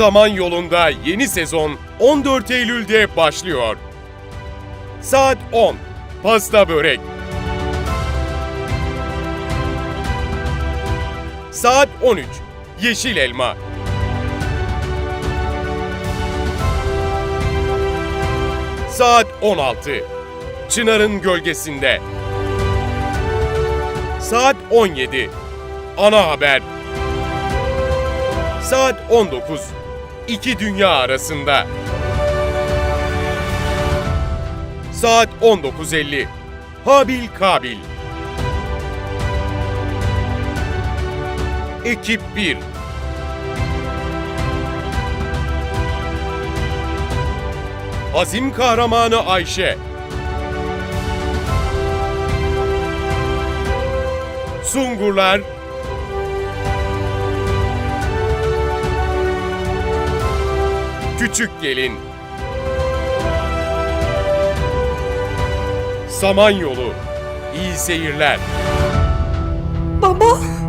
Samanyolu'nda yeni sezon 14 Eylül'de başlıyor. Saat 10. Pasta börek. Saat 13. Yeşil elma. Saat 16. Çınar'ın gölgesinde. Saat 17. Ana haber. Saat 19. İki dünya arasında. Saat 19.50. Habil Kabil. Ekip 1. Azim kahramanı Ayşe. Sungurlar Küçük Gelin Samanyolu İyi seyirler. Baba!